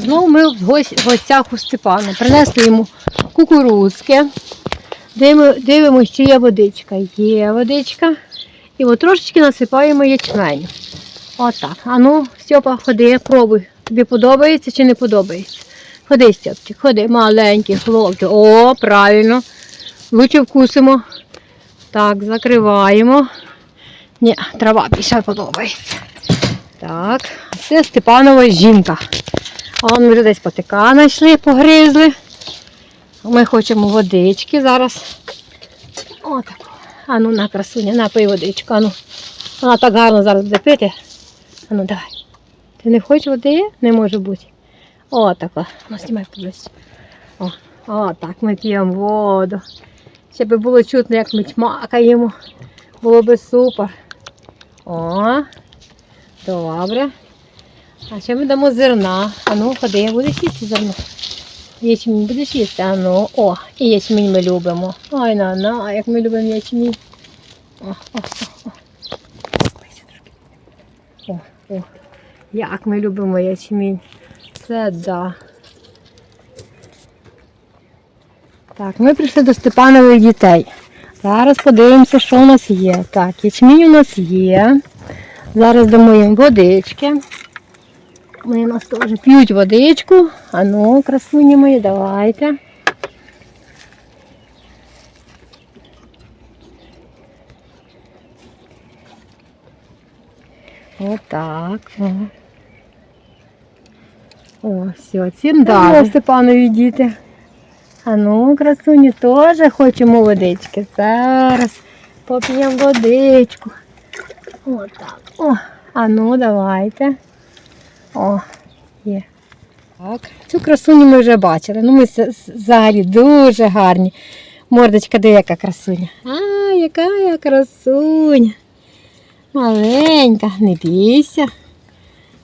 Знову ми в гостях у Степана. Принесли йому кукурузки. Дивимо- Дивимося, чи є водичка. Є водичка. І от трошечки насипаємо ячменю. Отак. А ну, Степа, ходи, пробуй. Тобі подобається чи не подобається? Ходи, Степчик, ходи, маленький хлопчик. О, правильно. Лучше вкусимо. Так, закриваємо. Ні, трава більше подобається. Так, це Степанова жінка. А ми вже десь потика знайшли, погризли. Ми хочемо водички зараз. Отак. А ну на красуня, напий водичку. А ну. Вона так гарно зараз буде пити. А ну давай. Ти не хочеш води? Не може бути. О, така. Ну, знімай поближче. О, о, так ми п'ємо воду. Ще би було чутно, як ми чмакаємо. Було би супер. О, добре. А ще ми дамо зерна. А ну, ходи, будеш їсти зерно. Ячмінь будеш їсти? А ну, о, і ячмінь ми любимо. Ой, на, на, як ми любимо ячмінь. О, о, о, о. О, о, як ми любимо ячмінь. Це да. Так, ми прийшли до Степанових дітей. Зараз подивимося, що у нас є. Так, ячмінь у нас є. Зараз дамо їм водички. Вони у нас теж п'ють водичку. А ну, красуні мої, давайте. Отак. О, О все, цим дали Степанові діти. А ну, красуні, теж хочемо водички. Зараз поп'ємо водичку. Отак. О, а ну, давайте. О, є. Так. Цю красуню ми вже бачили. Ну, ми взагалі дуже гарні. Мордочка, де яка красуня. А, яка я красуня. Маленька, не бійся.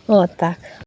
Отак.